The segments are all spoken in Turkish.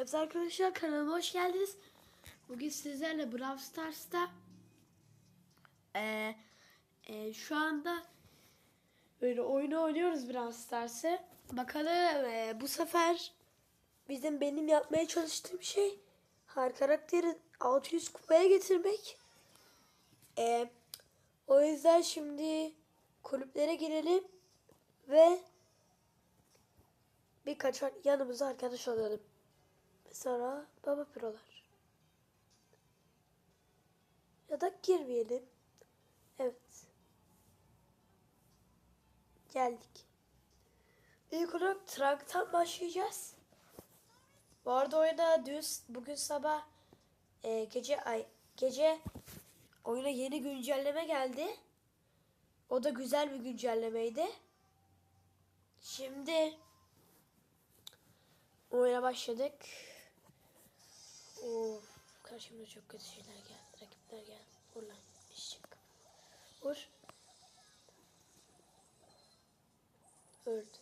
Evet arkadaşlar kanalıma hoş geldiniz. Bugün sizlerle Brawl Stars'ta eee, eee, şu anda böyle oyunu oynuyoruz Brawl Stars'ı. Bakalım eee, bu sefer bizim benim yapmaya çalıştığım şey her karakteri 600 kupaya getirmek. Eee, o yüzden şimdi kulüplere girelim ve birkaç yanımıza arkadaş olalım. Sonra baba prolar. Ya da girmeyelim. Evet. Geldik. İlk olarak Trunk'tan başlayacağız. Bu arada oyuna dün, bugün sabah e, gece ay gece oyuna yeni güncelleme geldi. O da güzel bir güncellemeydi. Şimdi oyuna başladık. Of, karşımda çok kötü şeyler geldi. Rakipler geldi. Vur lan. Eşek. Vur. Öldü.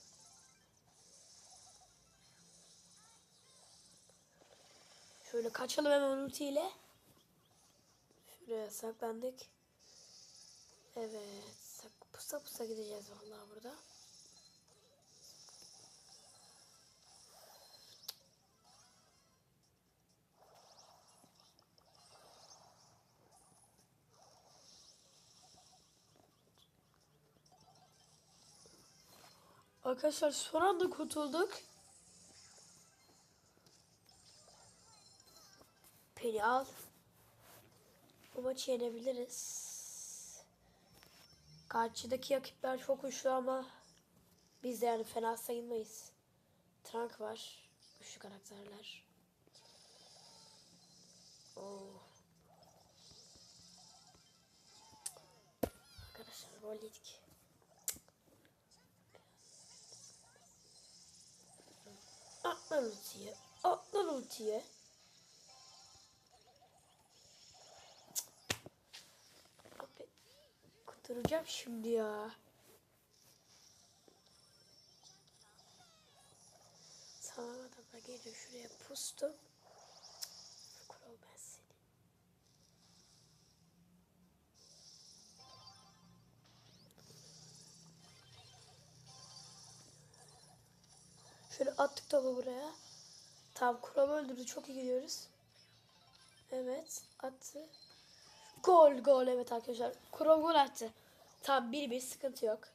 Şöyle kaçalım hemen ultiyle. Şuraya saklandık. Evet. Pusa pusa gideceğiz vallahi burada. Arkadaşlar son anda kurtulduk. Peni al. Bu maçı yenebiliriz. Karşıdaki rakipler çok güçlü ama biz de yani fena sayılmayız. Trunk var. Güçlü karakterler. Oo. Arkadaşlar gol yedik. Atlan ultiye. Atlan ultiye. Abi kurtaracağım şimdi ya. Tamam adamlar geliyor şuraya pustum. Attık topu buraya. Tamam kuramı öldürdü. Çok iyi gidiyoruz. Evet. Attı. Gol gol evet arkadaşlar. Kuram gol attı. Bir bir sıkıntı yok.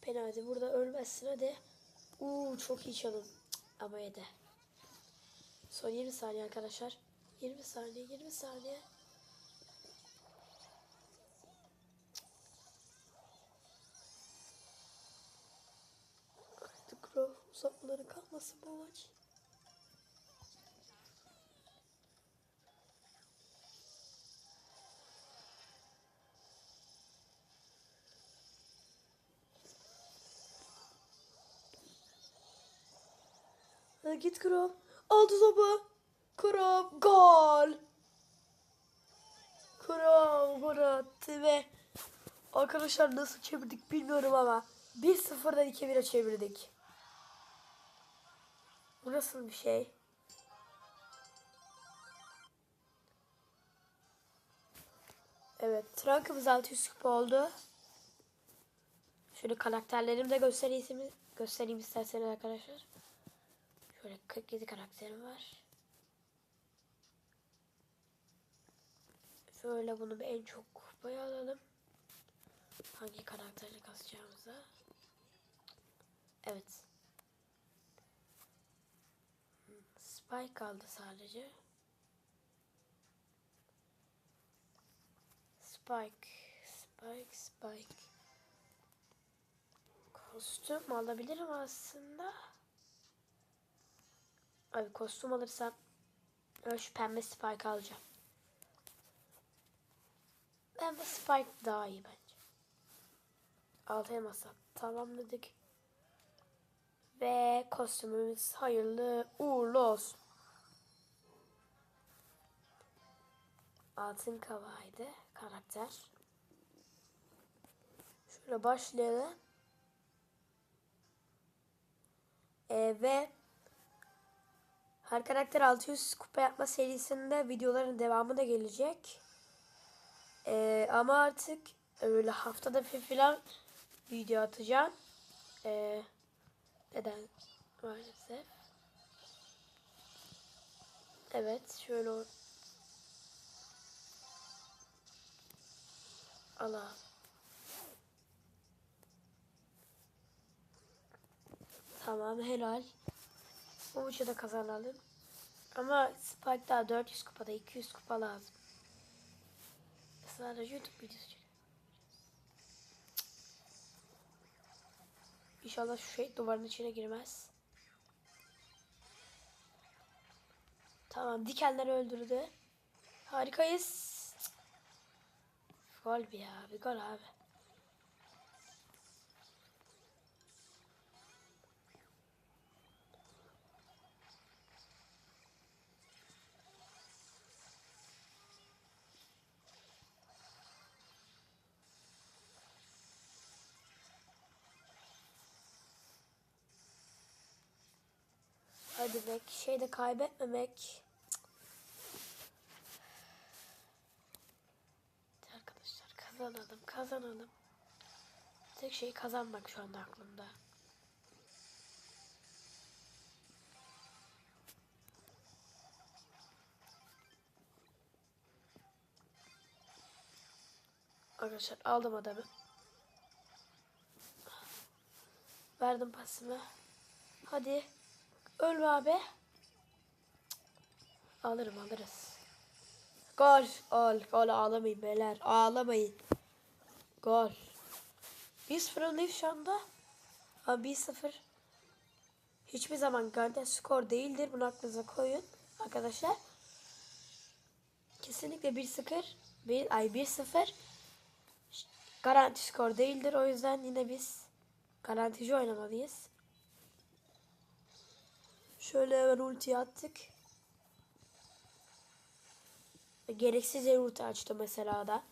Penaltı burada ölmezsin hadi. Uuu çok iyi çalım. Cık, Ama yedi. Son 20 saniye arkadaşlar. 20 saniye 20 saniye. Artık Grove uzatmaları kalmasın bu maç. Hadi git Grove. Aldı topu. Grove gol. Grove gol attı ve arkadaşlar nasıl çevirdik bilmiyorum ama 1-0'dan 2-1'e çevirdik. Bu nasıl bir şey? Evet, Trunk'ımız 600 kupa oldu. Şöyle karakterlerimi de göstereyim, göstereyim isterseniz arkadaşlar. Şöyle 47 karakterim var. Şöyle bunu en çok kupaya alalım. Hangi karakteri kasacağımıza. Evet. Spike kaldı sadece. Spike, Spike, Spike. Kostüm alabilirim aslında. Abi kostüm alırsam şu pembe Spike alacağım. Pembe Spike daha iyi bence. Altı elmasla tamamladık. Ve kostümümüz hayırlı uğurlu olsun. Altın kavaydı karakter. Şöyle başlayalım. Ee, ve her karakter 600 kupa yapma serisinde videoların devamı da gelecek. Ee, ama artık öyle haftada bir falan video atacağım. Ee, neden maalesef. Evet şöyle o- Allah. Tamam helal. Bu maçı da kazanalım. Ama Spike daha 400 kupada 200 kupa lazım. Sadece YouTube videosu çekiyor. İnşallah şu şey duvarın içine girmez. Tamam dikenleri öldürdü. Harikayız. Gol bir ya bir gol abi. Hadi be şey de kaybetmemek. Hadi Arkadaşlar kazanalım kazanalım. Tek şey kazanmak şu anda aklımda. Arkadaşlar aldım adamı. Verdim pasımı. Hadi. Ölme abi. Cık. Alırım alırız. Gol. Gol. Gol ağlamayın beyler. Ağlamayın. Gol. 1-0 öndeyiz şu anda. Ama 1-0 hiçbir zaman garanti skor değildir. Bunu aklınıza koyun arkadaşlar. Kesinlikle 1-0 bir ay 1-0 garanti skor değildir. O yüzden yine biz garantici oynamalıyız. Şöyle hemen ulti attık. Gereksiz yere ulti açtı mesela da.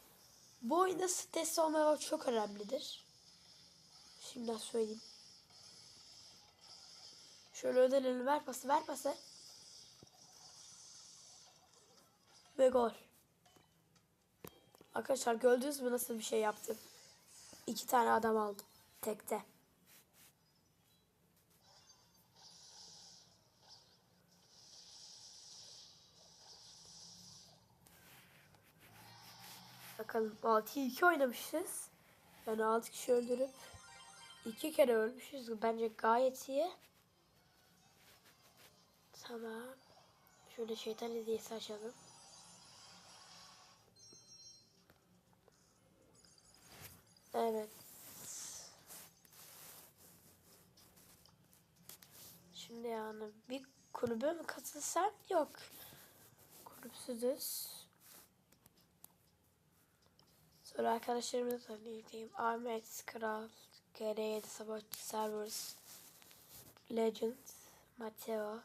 Bu oyunda stres olmamak çok önemlidir. Şimdiden söyleyeyim. Şöyle ödenelim ver pası ver pası. Ve gol. Arkadaşlar gördünüz mü nasıl bir şey yaptım? İki tane adam aldım. Tekte. Bakalım 6'yı 2 oynamışız. Yani 6 kişi öldürüp 2 kere ölmüşüz. Bence gayet iyi. Tamam. Şöyle şeytan hediyesi açalım. Evet. Şimdi yani bir kulübe mi katılsam? Yok. Kulüpsüzüz. Sonra arkadaşlarımı tanıyayım. Ahmet, Kral, GR7 Savaşçı Servers, Legend, Mateo,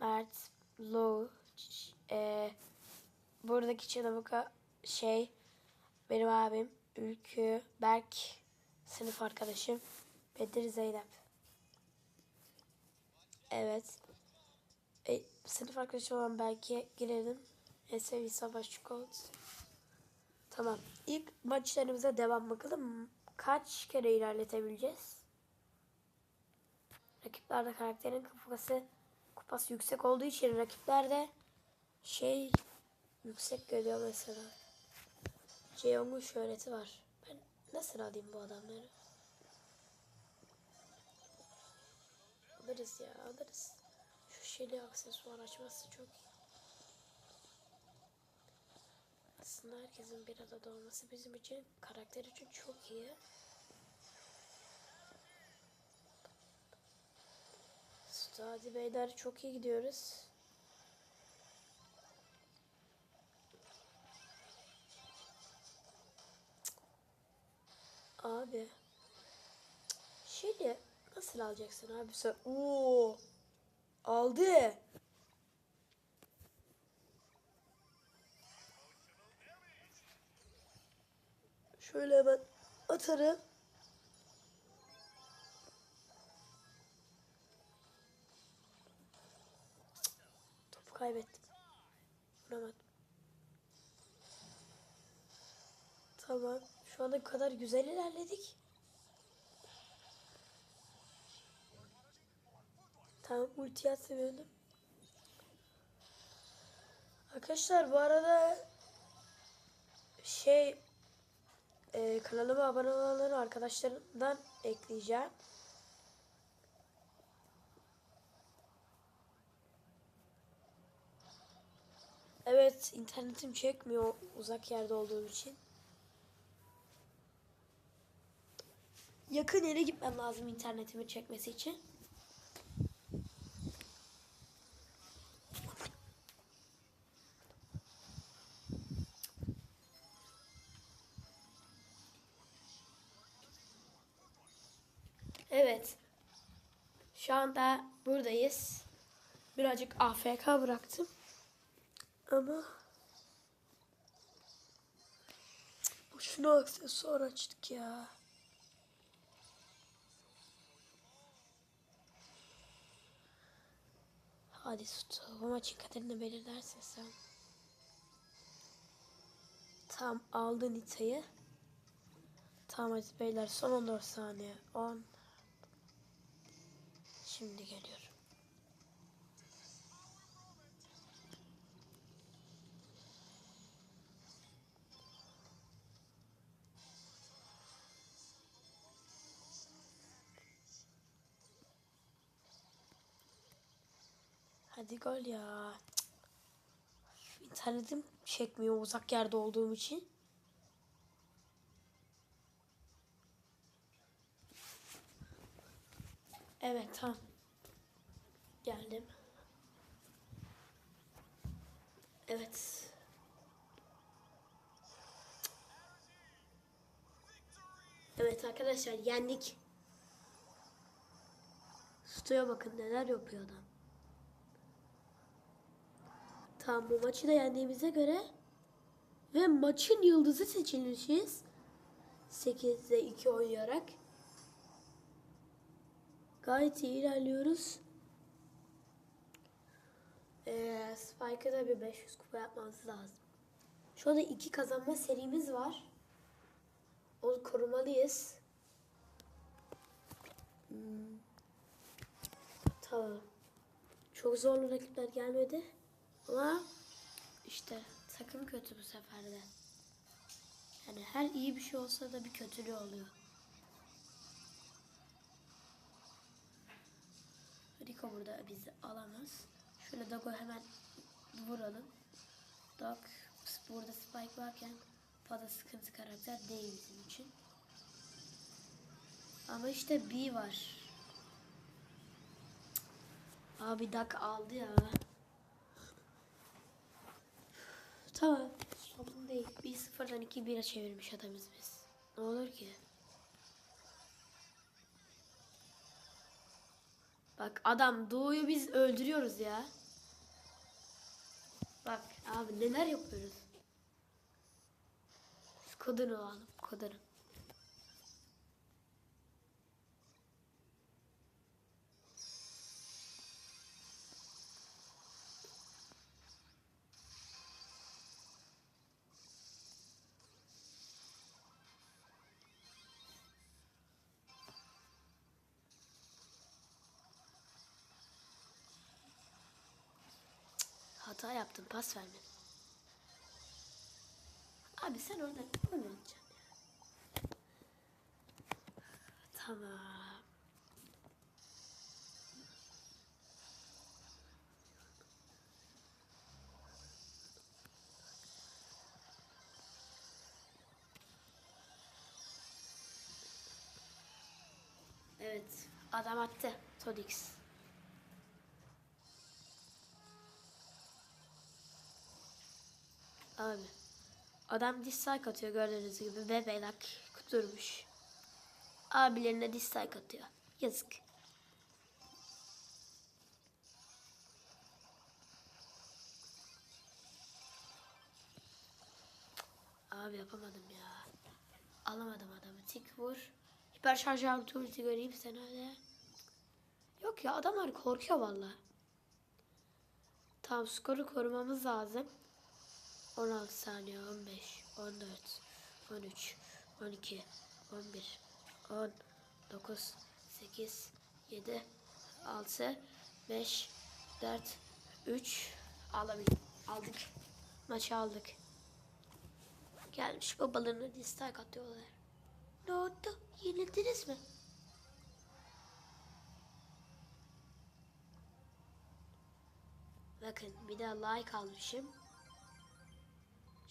Mert, Low, e, buradaki Çanabuka şey, benim abim, Ülkü, Berk, sınıf arkadaşım, Bedir Zeynep. Evet. E, sınıf arkadaşım olan Berk'e girelim. SVI Savaşçı Colt. Tamam. İlk maçlarımıza devam bakalım. Kaç kere ilerletebileceğiz? Rakiplerde karakterin kupası kupası yüksek olduğu için rakiplerde şey yüksek görüyor mesela. Jeong'un şöhreti var. Ben nasıl alayım bu adamları? Alırız ya alırız. Şu şeyli aksesuar açması çok iyi. Aslında herkesin bir arada olması bizim için karakter için çok iyi. Hadi beyler çok iyi gidiyoruz. Abi. Şeyi nasıl alacaksın abi sen? Oo. Aldı. Şöyle hemen atarım. Topu kaybettim. Vuramadım. Tamam. Şu anda bu kadar güzel ilerledik. Tamam ulti atmıyordum. Arkadaşlar bu arada şey e, kanalıma abone olanları arkadaşlarımdan ekleyeceğim. Evet internetim çekmiyor uzak yerde olduğum için. Yakın yere gitmem lazım internetimin çekmesi için. Evet. Şu anda buradayız. Birazcık AFK bıraktım. Ama boşuna aksesuar açtık ya. Hadi Sutu. Bu maçın kaderini belirlersin sen. Tam aldın Nita'yı. Tamam hadi beyler son 14 saniye. 10 Şimdi geliyorum. Hadi gol ya. İnternetim çekmiyor uzak yerde olduğum için. Evet tamam. Geldim. Evet. Evet arkadaşlar yendik. Suya bakın neler yapıyor adam. Tamam bu maçı da yendiğimize göre ve maçın yıldızı seçilmişiz. 8'de 2 oynayarak. Gayet iyi ilerliyoruz. Ee, Spike'a da bir 500 kupa yapmamız lazım. Şu anda iki kazanma serimiz var. Onu korumalıyız. Hmm. Tamam. Çok zorlu rakipler gelmedi. Ama işte takım kötü bu sefer de. Yani her iyi bir şey olsa da bir kötülüğü oluyor. Rico burada bizi alamaz. Şöyle Dog'u hemen vuralım. Dog burada Spike varken fazla sıkıntı karakter değil bizim için. Ama işte B var. Abi Dog aldı ya. Tamam. Sorun değil. 1-0'dan 2-1'e çevirmiş adamız biz. Ne olur ki? Bak adam Doğu'yu biz öldürüyoruz ya. Bak abi neler yapıyoruz. Kodunu alalım. Kodunu. Yaptım. Pas vermedim. Abi sen orada gol ya? Tamam. Evet. Adam attı. Todix. Abi. Adam dislike atıyor gördüğünüz gibi ve belak durmuş. Abilerine dislike atıyor. Yazık. Abi yapamadım ya. Alamadım adamı. Tik vur. Hiper şarj altı göreyim sen hadi. Yok ya adamlar korkuyor valla. Tamam skoru korumamız lazım. 16 saniye 15 14 13 12 11 10 9 8 7 6 5 4 3 alabildik. Aldık. Maçı aldık. Gelmiş babalarına dislike atıyorlar. Ne oldu? Yenildiniz mi? Bakın bir de like almışım.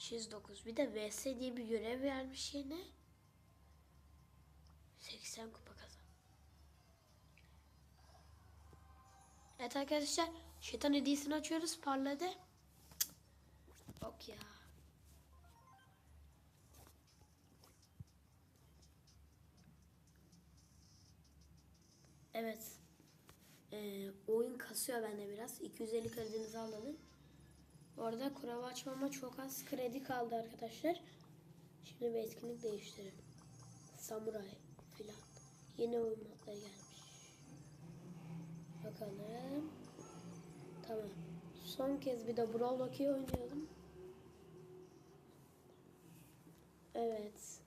109. Bir de VS diye bir görev vermiş yine. 80 kupa kazan. Evet arkadaşlar. Şeytan hediyesini açıyoruz. Parladı. Cık. Ya. Evet. Ee, oyun kasıyor bende biraz. 250 kredinizi alalım. Orada kurava açmama çok az kredi kaldı arkadaşlar. Şimdi bir etkinlik değiştirelim. Samuray filan. Yeni oyun modları gelmiş. Bakalım. Tamam. Son kez bir de Brawl Hockey oynayalım. Evet.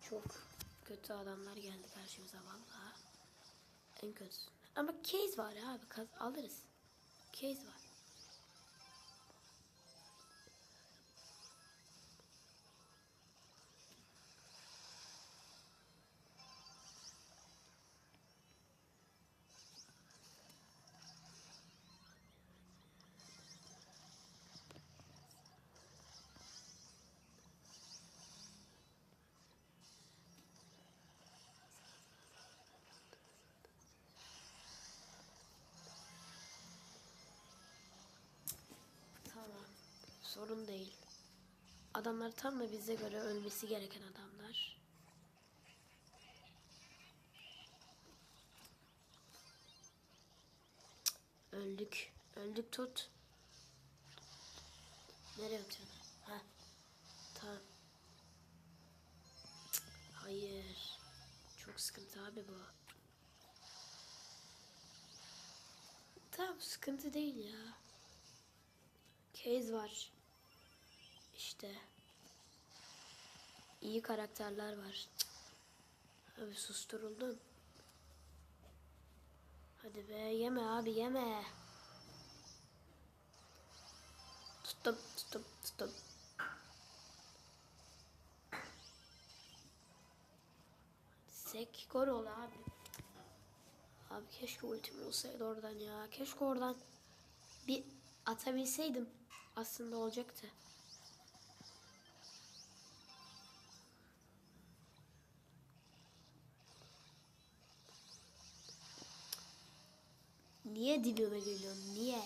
Çok kötü adamlar geldi karşımıza vallahi. En kötüsü. Ama case var ya abi alırız. Case var. Sorun değil. Adamlar tam da bize göre ölmesi gereken adamlar. Öldük. Öldük tut. Nereye atıyorsun? Ha. Tamam. Hayır. Çok sıkıntı abi bu. Tamam sıkıntı değil ya. Case var. İşte. İyi karakterler var. Abi susturuldum. Hadi be yeme abi yeme. Tuttum tuttum tuttum. Sek gol ol abi. Abi keşke ultim olsaydı oradan ya. Keşke oradan bir atabilseydim aslında olacaktı. Niye dibime geliyorsun? Niye?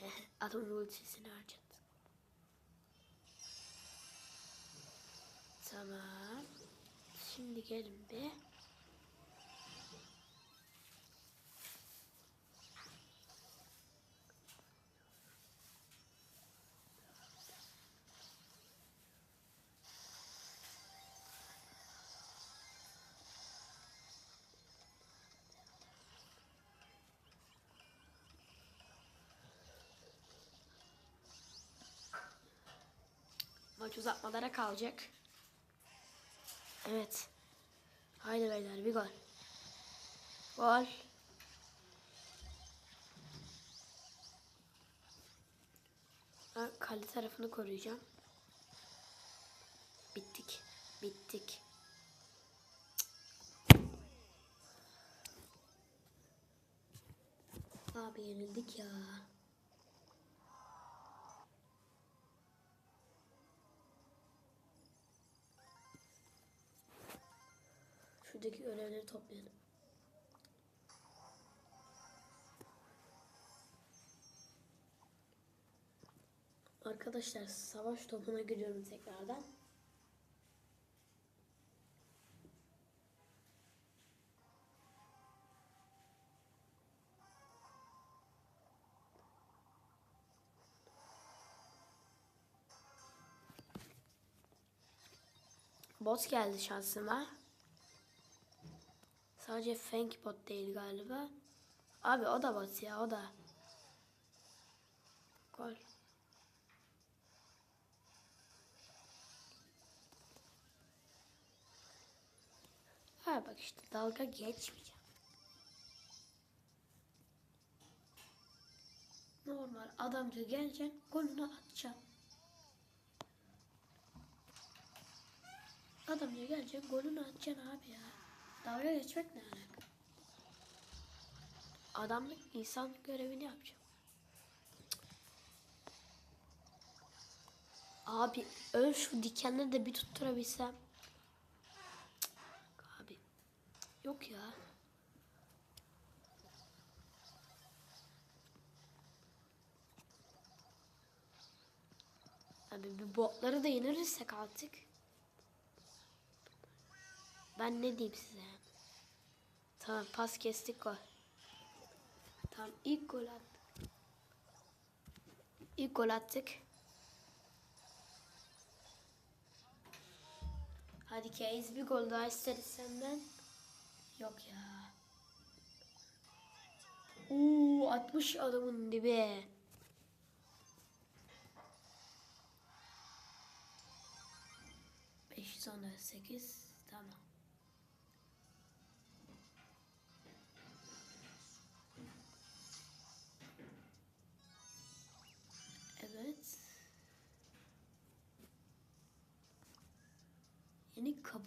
Adamın ultisini harcadı. Tamam. Şimdi gelin bir. Maç uzatmalara kalacak. Evet. Haydi beyler bir gol. Gol. Ben kale tarafını koruyacağım. Bittik. Bittik. Abi yenildik ya. Şuradaki görevleri toplayalım. Arkadaşlar savaş topuna giriyorum tekrardan. Bot geldi şansıma. Sadece Fang bot değil galiba. Abi o da bot ya o da. Gol. Ha bak işte dalga geçmeyeceğim. Normal adamca geleceksin golünü atacaksın. Adamca geleceksin golünü atacaksın abi ya. Dalga geçmek ne alaka? Adamlık insan görevini yapacağım. Abi ön şu dikenleri de bir tutturabilsem. Abi yok ya. Abi bir botları da yenirirsek artık. Ben ne diyeyim size? Tamam pas kestik gol. Tamam ilk gol attık. İlk gol attık. Hadi Keyiz bir gol daha isteriz senden. Yok ya. Uuu 60 adamın dibi. Beş sonra sekiz tamam.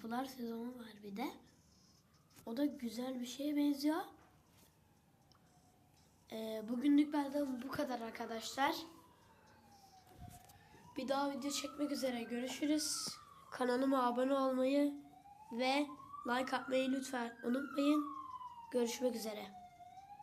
Kapılar sezonu var bir de. O da güzel bir şeye benziyor. Ee, bugünlük benden bu kadar arkadaşlar. Bir daha video çekmek üzere görüşürüz. Kanalıma abone olmayı ve like atmayı lütfen unutmayın. Görüşmek üzere.